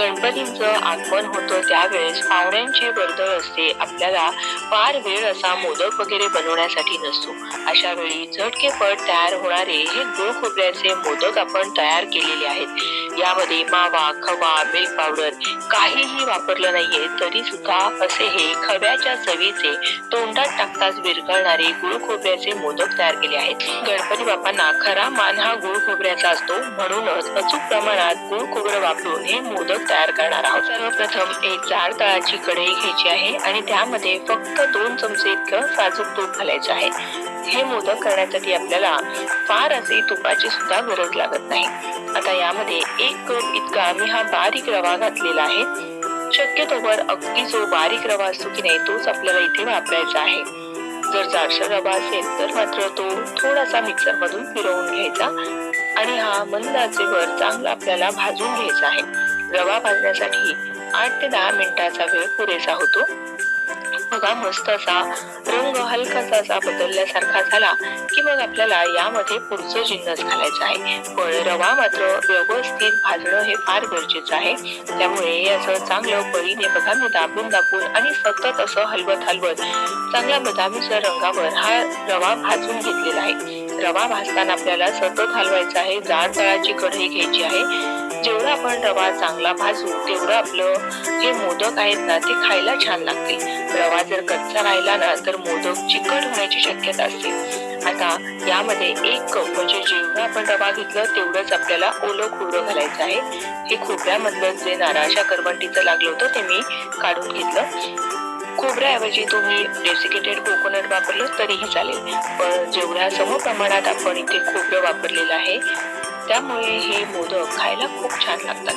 गणपतींचं आगमन होतं त्यावेळेस पाहुण्यांची वर्दळ असते. आपल्याला फार वेळ असा मोदक वगैरे बनवण्यासाठी नसतो. अशा वेळी झटकेपट तयार होणारे हे गुळ खोबऱ्याचे मोदक आपण तयार केलेले आहेत. यामध्ये मावा खवा मिल्क पावडर काहीही वापरलं नाहीये तरी सुद्धा असे हे खव्याच्या चवीचे तोंडात टाकताच विरघळणारे गुळ खोबऱ्याचे मोदक तयार केले आहेत. गणपती बाप्पांना खरा मान हा गुळ खोबऱ्याचा असतो. म्हणूनच अचूक प्रमाणात गुळ खोबरं वापरून हे मोदक तयार करणार आहोत. सर्वप्रथम एक जाड तळाची कढई घ्यायची आहे आणि त्यामध्ये फक्त दोन चमचे इतकं साजूक तूप घालायचं आहे. हे मोदक करण्यासाठी आपल्याला फार असे तुपाची सुद्धा गरज लागत नाही. आता यामध्ये एक कप इतका मी हा बारीक रवा घातलेला आहे. शक्यतोवर अगदी जो बारीक रवा असतो की नाही तोच आपल्याला इथे वापरायचा आहे. जर जाडसर रवा असेल तर मात्र तो थोडासा मिक्सर मधून फिरवून घ्यायचा आणि हा मंदाचे वर चांगला आपल्याला भाजून घ्यायचा आहे. रवा भाजण्यासाठी आठ ते दहा मिनिटाचा वेळ पुरेसा होतो. बघा मस्त असा रंग हलकासा असा बदलल्यासारखा झाला की मग आपल्याला यामध्ये पुढचं जिन्नस घालायचं आहे. पण रवा मात्र व्यवस्थित भाजणं हे फार गरजेचं आहे. त्यामुळे याचं चांगलं परीने बघा मी दाबून दाबून आणि सतत असं हलवत हलवत चांगल्या बदामीच्या रंगावर हा रवा भाजून घेतलेला आहे. रवा भाजताना आपल्याला सतत हलवायचा आहे जाड तळाची कढई घ्यायची आहे. जेवढा आपण रवा चांगला भाजू तेवढं आपलं जे मोदक आहेत ना ते खायला छान लागतील. रवा जर कच्चा राहिला ना तर मोदक चिकट होण्याची शक्यता असते. आता यामध्ये एक कप म्हणजे जेवढा आपण रवा घेतलं तेवढंच आपल्याला ओलं खोबरं घालायचं आहे. हे खोबऱ्यामधलं जे नारळाच्या करवंटीचं लागलं होतं ते मी काढून घेतलं. खोबऱ्याऐवजी तुम्ही डेसिकेटेड कोकोनट वापरलं तरीही चालेल. पण जेवढ्या सम प्रमाणात आपण इथे खोबरं वापरलेलं आहे त्यामुळे हे मोदक खायला खूप छान लागतात.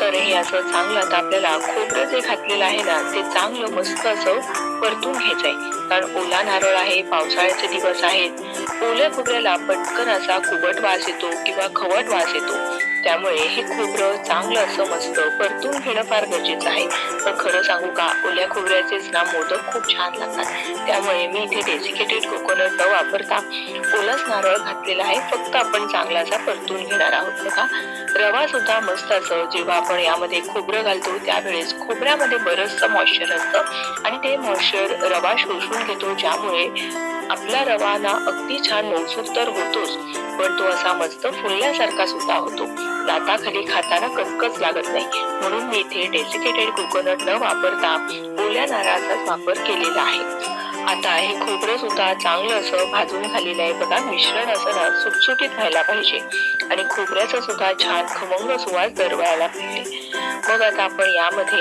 तर हे असं चांगलं आता आपल्याला खोबरं जे घातलेलं आहे ना ते चांगलं मस्त असं परतून घ्यायचंय. कारण ओला नारळ आहे पावसाळ्याचे दिवस आहेत. ओल्या खोबऱ्याला पटकन असा कुबट वास येतो किंवा खवट वास येतो. त्यामुळे हे खोबरं चांगलं असं मस्त परतून घेणं फार गरजेचं आहे. पण खरं सांगू का ओल्या खोबऱ्याचेच ना मोदक खूप छान लागतात. त्यामुळे मी इथे डेसिकेटेड कोकोनट न वापरता ओलाच नारळ घातलेला आहे. फक्त आपण चांगलाचा परतून घेणार आहोत बघा रवा सुद्धा मस्त असं जेव्हा आपण यामध्ये खोबरं घालतो त्यावेळेस खोबऱ्यामध्ये बरंचसं मॉइश्चर असतं. आणि ते मॉइश्चर रवा शोषून घेतो ज्यामुळे आपला रवा ना अगदी छान मौसूद तर होतोच पण तो असा मस्त फुलल्यासारखा सुद्धा होतो. दाताखाली खाताना कचकच लागत नाही. म्हणून मी इथे डेसिकेटेड कोकोनट न वापरता ओल्या नारळाचाच वापर केलेला आहे. आता हे खोबरं सुद्धा चांगलं असं भाजून झालेलं आहे बघा. मिश्रण असं ना सुटसुटीत व्हायला पाहिजे. आणि खोबऱ्याचा सुद्धा छान खमंग सुवास दरवळायला पाहिजे. मग आता आपण यामध्ये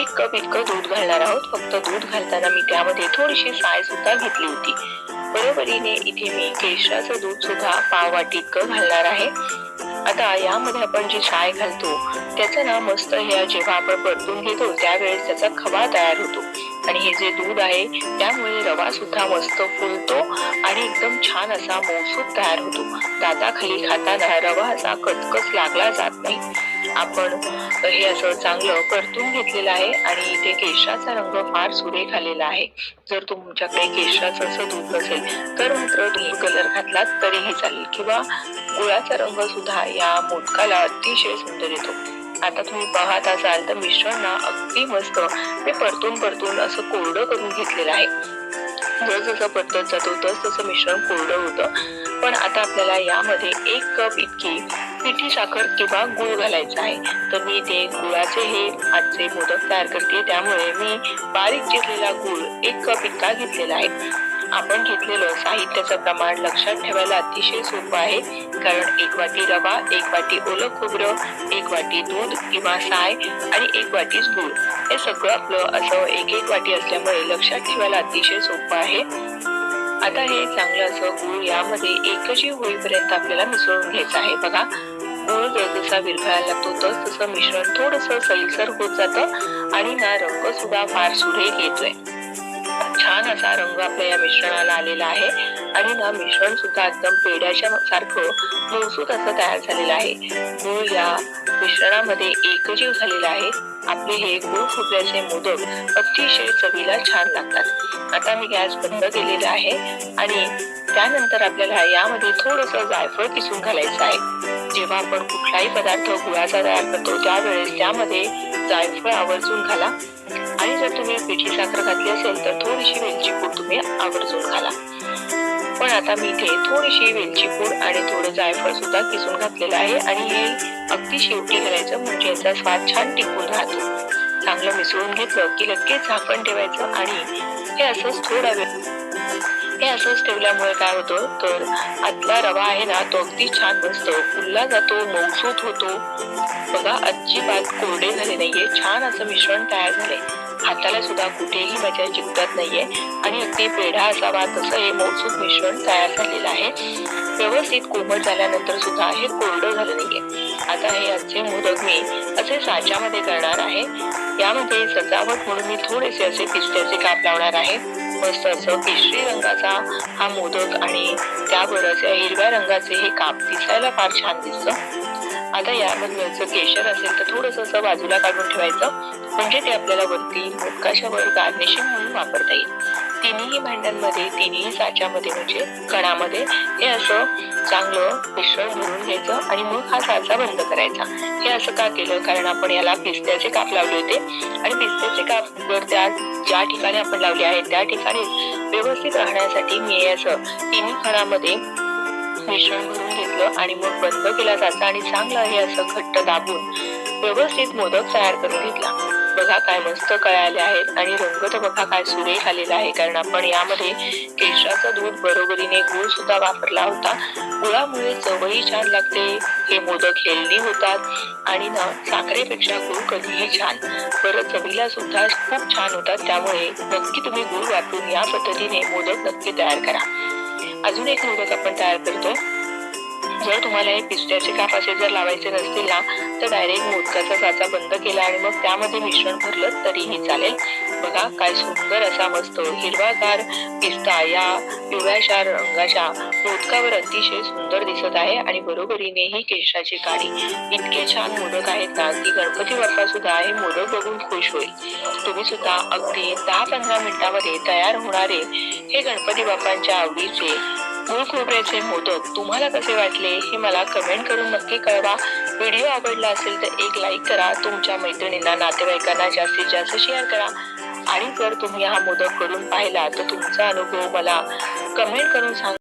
एक कप इतकं दूध घालणार आहोत. फक्त दूध घालताना मी त्यामध्ये थोडीशी साय सुद्धा घेतली होती. बरोबरीने इथे मी केशराचं दूध सुद्धा पाव वाटी इतकं घालणार आहे. आता यामध्ये आपण जी चाय घालतो त्याचं ना मस्त ह्या जेव्हा आपण परतून घेतो त्यावेळेस त्याचा खवा तयार होतो. आणि हे जे दूध आहे त्यामुळे रवा सुद्धा मस्त फुलतो आणि एकदम छान असा मौसूद तयार होतो. दाताखाली खाताना रवा असा कचकच लागला जात नाही. आपण हे असं चांगलं परतून घेतलेलं आहे आणि इथे केशराचा रंग फार सुरेख आलेला आहे. जर तुमच्याकडे केशराचं असं दूध नसेल तर मात्र तुम्ही कलर घातलात तरीही चालेल. किंवा गुळाचा रंग सुद्धा या मोदकाला अतिशय सुंदर येतो. आता तुम्ही पाहत असाल तर मिश्रण ना अगदी मस्त ते परतून परतून असं कोरडं करून घेतलेलं आहे. जसजसं परतत जातो तस तसं मिश्रण कोरडं होतं. पण आता आपल्याला यामध्ये एक कप इतकी पिठी साखर किंवा गुळ घालायचा आहे. तर मी ते गुळाचे हे आजचे मोदक तयार करते. त्यामुळे मी बारीक चिरलेला गुळ एक कप इतका घेतलेला आहे. आपण घेतलेलं साहित्याचं प्रमाण लक्षात ठेवायला अतिशय सोपं आहे. कारण एक वाटी रवा एक वाटी ओलं खोबरं एक वाटी दूध किंवा साय आणि एक वाटीच गूळ. हे सगळं आपलं असं एक एक वाटी असल्यामुळे लक्षात ठेवायला अतिशय सोपं आहे. आता हे चांगलं असं गूळ यामध्ये एकजीव होईपर्यंत आपल्याला मिसळून घ्यायचं आहे. बघा. गूळ जसा विरघळायला लागतो तस तसं मिश्रण थोडस सैलसर होत जातं आणि ना रंग सुद्धा फार सुरेख येतोय. छान असा रंग आपल्या या मिश्रणाला आलेला आहे आणि ना मिश्रण सुद्धा एकदम पेड्याच्या सारखं मौसूद असं तयार झालेलं आहे. गूळ या मिश्रणामध्ये एकजीव झालेला आहे. आपले हे गुळ खोबऱ्याचे मोदक अतिशय चवीला छान लागतात. आता मी गॅस बंद केलेला आहे आणि त्यानंतर आपल्याला यामध्ये थोडस जायफळ किसून घालायचं आहे. जेव्हा आपण कुठलाही पदार्थ गुळाचा तयार करतो त्यावेळेस त्यामध्ये जायफळ आवर्जून घाला. आणि जर तुम्ही पिठी साखर घातली असेल तर थोडीशी वेलची पूड तुम्ही आवर्जून घाला. पण आता मी इथे थोडीशी वेलची पूड आणि थोडं जायफळ सुद्धा किसून घातलेलं आहे आणि हे अगदी शेवटी घालायचं म्हणजे याचा स्वाद छान टिकून राहतो. चांगलं मिसळून घेतलं की लगेच झाकण ठेवायचं आणि हे असंच थोडा वेळ हे असंच ठेवल्यामुळे काय होतं? तर आतला रवा आहे ना तो अगदी छान बसतो. फुलला जातो मौसूत होतो. बघा अजिबात कोरडे झाले नाहीये. छान असं मिश्रण तयार झाले हाताला सुद्धा कुठेही मजा चिकटत नाहीये. आणि अगदी पेढा असावा तसं हे मौसूत मिश्रण तयार झालेलं आहे. व्यवस्थित कोमट झाल्यानंतर सुद्धा हे कोरडं झालं नाहीये. आता हे आजचे मोदक मी असे साच्यामध्ये करणार आहे. यामध्ये सजावट म्हणून मी थोडेसे असे पिस्त्याचे काप लावणार आहे. मस्त असं केशरी रंगाचा हा मोदक आणि त्याबरोबर हिरव्या रंगाचे हे काप दिसायला फार छान दिसतं. आता यामध्ये जर केशर असेल तर थोडंसं असं बाजूला काढून ठेवायचं. म्हणजे ते आपल्याला वरती मोदकाच्या वर गार्निशिंग म्हणून वापरता येईल. तिन्ही भांड्यांमध्ये तिन्ही साच्यामध्ये म्हणजे कणामध्ये हे असं चांगलं मिश्रण भरून घ्यायचं आणि मग हा साचा बंद करायचा. हे असं का केलं? कारण आपण याला पिस्त्याचे काप लावले होते. आणि पिस्त्याचे काप वर त्या ज्या ठिकाणी आपण लावले आहेत त्या ठिकाणी व्यवस्थित राहण्यासाठी मी असं तिन्ही खणामध्ये मिश्रण भरून घेतलं आणि मग बंद केला जातं आणि चांगलं हे असं घट्ट दाबून व्यवस्थित मोदक तयार करून घेतला. बघा काय मस्त कळाले आहेत. आणि रंग तर बघा काय सुरेख आलेला आहे. कारण आपण यामध्ये केशराचं दूध बरोबरीने गुळ सुद्धा वापरला होता. गुळामुळे चवही छान लागते. हे मोदक हेल्दी होतात. आणि ना साखरेपेक्षा गुळ कधीही छान. परत चवीला सुद्धा खूप छान होतात. त्यामुळे नक्की तुम्ही गुळ वापरून या पद्धतीने मोदक नक्की तयार करा. अजून एक मोदक आपण तयार करतोय जर तुम्हाला हे पिस्त्याचे काप असे जर लावायचे नसतील ना तर डायरेक्ट मोदकाचा साचा बंद केला आणि मग त्यामध्ये मिश्रण भरलं तरीही चालेल. बघा काय सुंदर असा मस्त हिरवागार पिस्ता या पिवळ्याशा रंगाच्या मोदकावर अतिशय सुंदर दिसत आहे आणि बरोबरीने ही केशाची काडी इतके छान मोदक आहेत ना की गणपती बाप्पा सुद्धा हे मोदक बघून खुश होईल. तुम्ही सुद्धा अगदी दहा पंधरा मिनिटामध्ये तयार होणारे हे गणपती बाप्पांच्या आवडीचे मूळ खोबऱ्याचे मोदक तुम्हाला कसे वाटले हे मला कमेंट करून नक्की कळवा. व्हिडिओ आवडला असेल तर एक लाईक करा. तुमच्या मैत्रिणींना नातेवाईकांना जास्तीत जास्त शेअर करा. आणि जर तुम्ही हा मोदक करून पाहिला तर तुमचा अनुभव मला कमेंट करून सांगा.